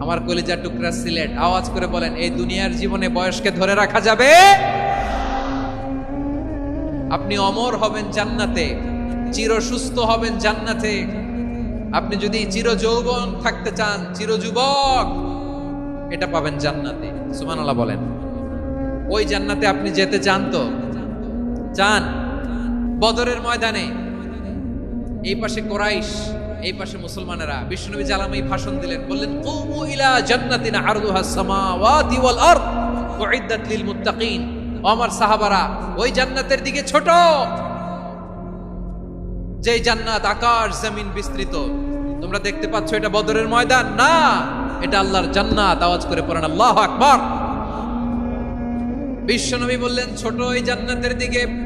আমার কলিজা টুকরা সিলেট। আওয়াজ করে বলেন, এই দুনিয়ার জীবনে বয়সকে ধরে রাখা যাবে? আপনি অমর হবেন জান্নাতে, চির সুস্থ হবেন জান্নাতে। আপনি যদি চির যৌবন থাকতে চান, চির যুবক, এটা পাবেন জান্নাতে। সুবহানাল্লাহ বলেন। ওই জান্নাতে আপনি যেতে চান তো? চান? বদরের ময়দানে? এই পাশে কোরাইশ। এই পাশে মুসলমানেরা, বিষ্ণুনবী জালামাই ভাষণ দিলেন, বললেন ইলা জান্নাতিন আরদুহা সামাওয়াতি ওয়াল আরদ, উইদ্দাত লিল মুত্তাকিন। আমার সাহাবারা, ওই জান্নাতের দিকে ছোট। যে জান্নাত আকাশ, জমিন বিস্তৃত। তোমরা দেখতে পাচ্ছ এটা বদরের ময়দান। না, এটা আল্লাহর জান্নাত। আওয়াজ করে পড়েন, আল্লাহু আকবার। বিশ্বনবী বললেন, ছোট ওই জান্নাতের দিকে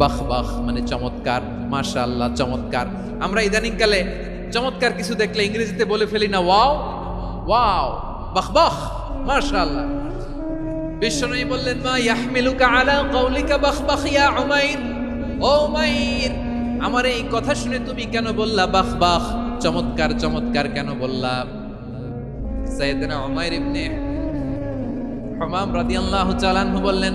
বাহ বাহ মানে চমৎকার মাশা আল্লাহ চমৎকার। আমরা ইদানিংকালে চমৎকার কিছু দেখলে ইংরেজিতে বলে ফেলি না, ওয়াও ওয়াও, বাহ বাহ মাশা আল্লাহ বিশ্বনবী বললেন, মা ইয়াহমিলুকা আলা কওলিকা বাহ বাহ, ইয়া উমাইর? ও উমাইর, আমার এই কথা শুনে তুমি কেন বললা বাহ বাহ, চমৎকার চমৎকার কেন বললা? সাইয়েদনা উমাইর ইবনে হমাম রাদিয়াল্লাহু তাআলা বললেন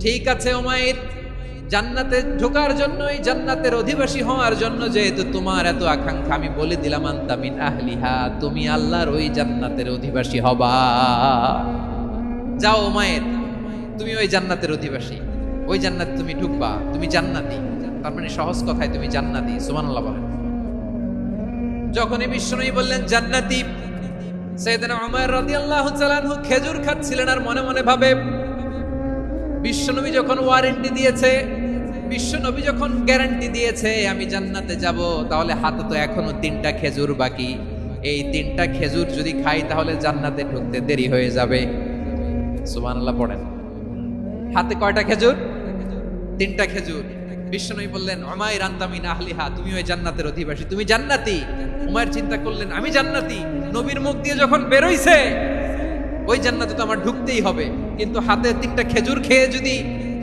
ঠিক আছে, ওমায়ের। জান্নাতে ঢোকার জন্য এই জান্নাতের অধিবাসী হওয়ার জন্য যেহেতু তোমার এত আকাঙ্ক্ষা, আমি বলে দিলাম আন্তামিন আহলিহা, তুমি আল্লাহর ওই জান্নাতের অধিবাসী হবা। যাও মায়ের তুমি ওই জান্নাতের অধিবাসী। ওই জান্নাত তুমি ঢুকবা, তুমি জান্নাতি। তার মানে সহজ কথায় তুমি জান্নাতি, সুবহানাল্লাহ বলেন। যখনই বিশ্বনবী বললেন, জান্নাতি সাইয়েদনা উমর রাদিয়াল্লাহু তাআলা আনহু খেজুর খাচ্ছিলেন আর মনে মনে ভাবে বিশ্বনবী যখন ওয়ারেন্টি দিয়েছে বিশ্বনবী যখন গ্যারান্টি দিয়েছে, আমি জান্নাতে যাব, তাহলে হাতে তো এখনও তিনটা খেজুর বাকি। এই তিনটা খেজুর যদি খাই, তাহলে জান্নাতে ঢুকতে দেরি হয়ে যাবে। সুবহানাল্লাহ, পড়েন। হাতে কয়টা খেজুর? তিনটা খেজুর। বিশ্বনবী বললেন অমায় রান্তামিন আহলিহা, তুমি ওই জান্নাতের অধিবাসী, তুমি জান্নাতি। উমায়ের চিন্তা করলেন, আমি জান্নাতি। নবীর মুখ দিয়ে যখন বেরোইছে, ওই জান্নাতে তো আমার ঢুকতেই হবে। কিন্তু হাতে তিনটা খেজুর খেয়ে যদি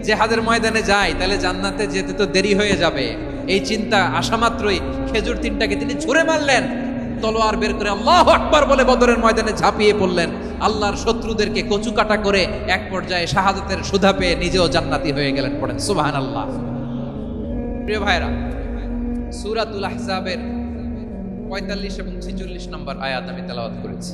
জেহাদের ময়দানে যায়, তাহলে জান্নাতে যেতে তো দেরি হয়ে যাবে। এই চিন্তা আসা মাত্রই খেজুর তিনটাকে তিনি ছুঁড়ে মারলেন। তলোয়ার বের করে আল্লাহ আকবার বলে বদরের ময়দানে ঝাঁপিয়ে পড়লেন। আল্লাহর শত্রুদেরকে কচু কাটা করে এক পর্যায়ে শাহাদাতের সুধা পেয়ে নিজেও জান্নাতি হয়ে গেলেন পড়েন। সুবাহান আল্লাহ প্রিয় ভাইরা সুরাতুল আহজাবের পঁয়তাল্লিশ এবং ছেচল্লিশ নম্বর আয়াত আমি তেলাওয়াত করেছি।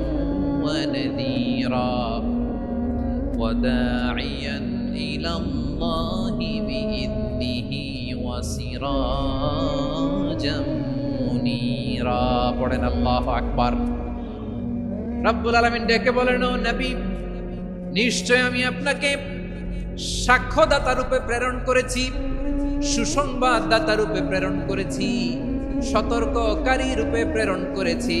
ওয়া নাযীরা وداعيا إلى الله بإذنه وسراجا মুনিরা পড়েন আল্লাহ আকবার রব্বুল আলামিন ডেকে বলেন ও নবী নিশ্চয় আমি আপনাকে সাক্ষ্যদাতা রূপে প্রেরণ করেছি সুসংবাদদাতা রূপে প্রেরণ করেছি সতর্ককারী রূপে প্রেরণ করেছি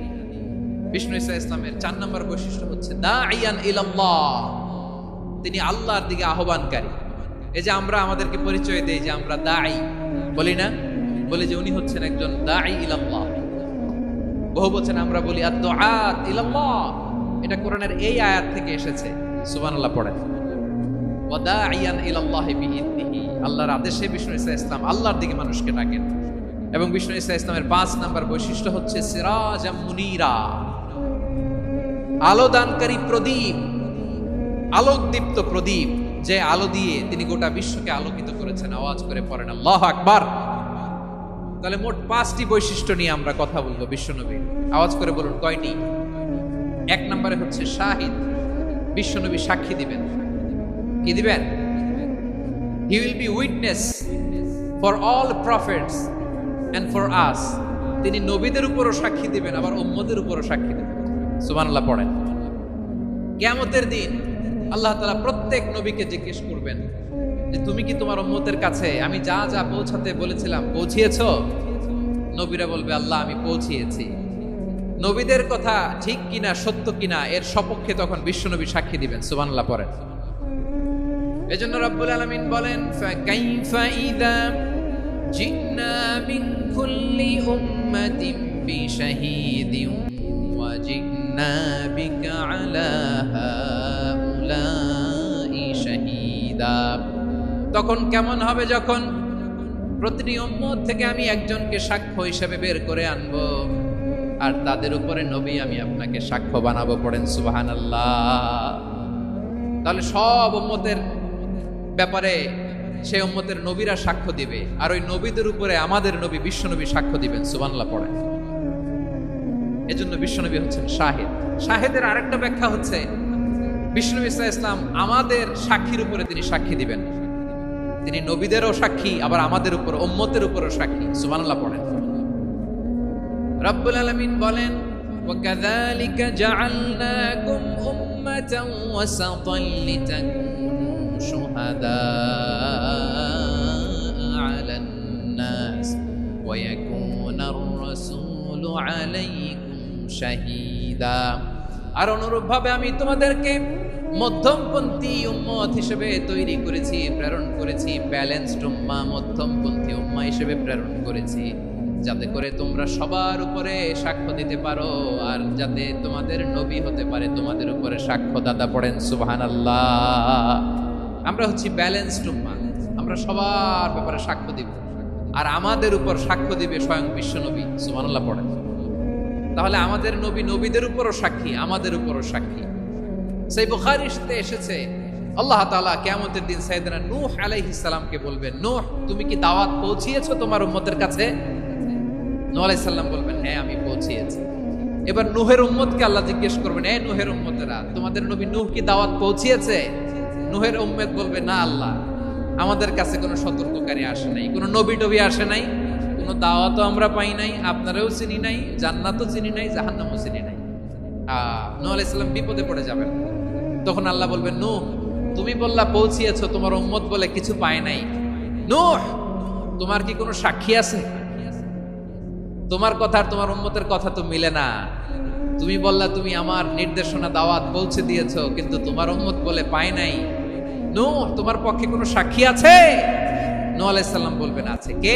বিষ্ণু ইসা ইসলামের চার নম্বর বৈশিষ্ট্য হচ্ছে দা ইলাল্লাহ তিনি আল্লাহর দিকে আহ্বানকারী। এই যে আমরা আমাদেরকে পরিচয় দেই যে আমরা দাই বলি না? বলি যে উনি হচ্ছেন একজন দাই ইলাল্লাহ। বহু বলছেন আমরা বলি আদ ইলাল্লাহ এটা কোরআনের এই আয়াত থেকে এসেছে। সুবহানাল্লাহ, পড়েন। ওয়াদাইয়ান ইলাল্লাহি বিইذনিহি আল্লাহর আদেশে বিষ্ণু ইসা ইসলাম আল্লাহর দিকে মানুষকে ডাকেন। এবং বিষ্ণু ইসা ইসলামের পাঁচ নাম্বার বৈশিষ্ট্য হচ্ছে সিরাজ মুনিরা আলো দানকারী প্রদীপ, আলোকদীপ্ত প্রদীপ, যে আলো দিয়ে তিনি গোটা বিশ্বকে আলোকিত করেছেন। আওয়াজ করে পড়েন, আল্লাহ আকবার! তাহলে মোট পাঁচটি বৈশিষ্ট্য নিয়ে আমরা কথা বলব বিশ্বনবীর আওয়াজ করে বলুন, কয়টি? এক নম্বরে হচ্ছে শাহিদ। বিশ্বনবী সাক্ষী দিবেন। কি দিবেন? He will be witness for all prophets and for us তিনি নবীদের উপরও সাক্ষী দিবেন, আবার উম্মদের উপরও সাক্ষী দিবেন। সুবহানাল্লাহ পড়েন। কিয়ামতের দিন আল্লাহ তালা প্রত্যেক নবীকে জিজ্ঞেস করবেন যে, তুমি কি তোমার উম্মতের কাছে আমি যা যা পৌঁছাতে বলেছিলাম পৌঁছিয়েছো? নবীরা বলবে, আল্লাহ, আমি পৌঁছিয়েছি। নবীদের কথা ঠিক কিনা, সত্য কিনা, এর সপক্ষে তখন বিশ্বনবী সাক্ষী দিবেন, সুবহানাল্লাহ পড়েন। এজন্য রব্বুল আলামিন বলেন ফাকাইফা ইদা জিনা মিন কুল্লি উম্মাতিন বিশাহিদিন জিনা বিকা আলা হাউলাই শাহিদা তখন কেমন হবে যখন প্রতিটি উম্মত থেকে আমি একজনকে সাক্ষ্য হিসেবে বের করে আনব, আর তাদের উপরে নবী আমি আপনাকে সাক্ষ্য বানাবো পড়েন সুবহানাল্লাহ। তাহলে সব উম্মতের ব্যাপারে সে উম্মতের নবীরা সাক্ষ্য দিবে, আর ওই নবীদের উপরে আমাদের নবী বিশ্বনবী সাক্ষ্য দিবেন সুবানলা পড়েন। এজন্য বিশ্বনবী হচ্ছেন শাহেদ শাহেদের আরেকটা ব্যাখ্যা হচ্ছে বিষ্ণু ইসা ইসলাম আমাদের সাক্ষীর উপরে তিনি সাক্ষী দিবেন তিনি নবীদেরও সাক্ষী আবার আমাদের উপর উম্মতের উপরও সাক্ষী সুবহানাল্লাহ পড়েন রব্বুল আলামিন বলেন وكذلك جعلناكم أمة وسطا لتكونوا شهداء على الناس ويكون الرسول عليكم শাহিদা। আর অনুরূপভাবে আমি তোমাদেরকে মধ্যমপন্থী উম্মত হিসেবে তৈরি করেছি, প্রেরণ করেছি ব্যালেন্সড উম্মা, মধ্যমপন্থী উম্মা হিসেবে প্রেরণ করেছি। যাতে করে তোমরা সবার উপরে সাক্ষ্য দিতে পারো আর যাতে তোমাদের নবী হতে পারে, তোমাদের উপরে সাক্ষ্য দাদা পড়েন সুবাহান আল্লাহ আমরা হচ্ছি ব্যালেন্সড উম্মা, আমরা সবার ব্যাপারে সাক্ষ্য দিব। আর আমাদের উপর সাক্ষ্য দিবে স্বয়ং বিশ্ব নবী সুবাহ পড়েন। তাহলে আমাদের নবী নবীদের উপরও সাক্ষী, আমাদের উপরও সাক্ষী। সেই বুখারিতে এসেছে, আল্লাহ তাআলা কিয়ামতের দিন সাইয়েদনা নূহ আলাইহিস বলবেন, নূহ, তুমি কি দাওয়াত পৌঁছিয়েছো তোমার উম্মতের কাছে? নূহ আলাইহিস সালাম বলবেন হ্যাঁ আমি পৌঁছিয়েছি। এবার নূহের উম্মতকে আল্লাহ জিজ্ঞেস করবেন এ নূহের উম্মতেরা, তোমাদের নবী নূহ কি দাওয়াত পৌঁছিয়েছে? নূহের উম্মত বলবে, না আল্লাহ, আমাদের কাছে কোনো সতর্ককারী আসে নাই, কোনো নবী টবি আসে নাই। কোনো দাওয়াতও আমরা পাই নাই, আপনারাও চিনি নাই, জান্নাতও চিনি নাই, জাহান্নামও চিনি নাই। আলাইহিস সালাম বিপদে পড়ে যাবেন। তখন আল্লাহ বলবেন নু তুমি বললা পৌঁছিয়েছো, তোমার উম্মত বলে কিছু পায় নাই। নূহ, তোমার কি কোনো সাক্ষী আছে? তোমার কথা আর তোমার উম্মতের কথা তো মিলে না। তুমি বললা, তুমি আমার নির্দেশনা, দাওয়াত পৌঁছে দিয়েছ, কিন্তু তোমার উম্মত বলে পায় নাই। নূহ, তোমার পক্ষে কোনো সাক্ষী আছে? নূহ আলাইহিস সালাম বলবেন, আছে। কে?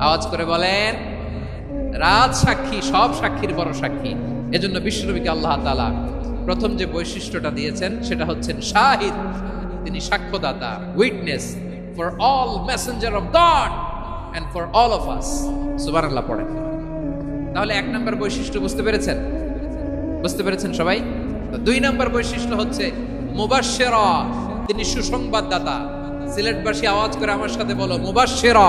আওয়াজ করে বলেন, রাজ সাক্ষী, সব সাক্ষীর বড় সাক্ষী। এজন্য বিশ্বনবীকে আল্লাহ তালা প্রথম যে বৈশিষ্ট্যটা দিয়েছেন, সেটা হচ্ছেন শাহিদ। তিনি সাক্ষ্যদাতা witness for all messenger of God and for all of us সুবহানাল্লাহ, পড়েন। তাহলে এক নম্বর বৈশিষ্ট্য বুঝতে পেরেছেন? বুঝতে পেরেছেন সবাই? দুই নম্বর বৈশিষ্ট্য হচ্ছে মুবাশশিরা। তিনি সুসংবাদদাতা। সিলেটবাসী আওয়াজ করে আমার সাথে বলো, মুবাশশিরা।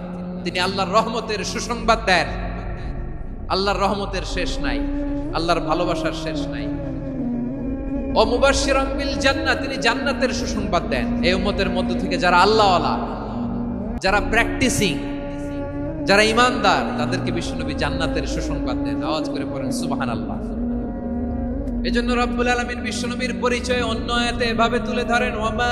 তিনি আল্লাহর রহমতের সুসংবাদ দেন, আল্লাহর রহমতের শেষ নাই, আল্লাহর ভালোবাসার শেষ নাই। ও জান্নাত তিনি জান্নাতের সুসংবাদ দেন। এই উম্মতের মধ্য থেকে যারা আল্লাহওয়ালা, যারা প্র্যাকটিসিং যারা ইমানদার, তাদেরকে বিশ্বনবী জান্নাতের সুসংবাদ দেন। আওয়াজ করে পড়েন, সুবহানাল্লাহ। এজন্য রব্বুল আলামিন বিশ্বনবীর পরিচয় অন্য আয়াতে এভাবে তুলে ধরেন ওয়ামা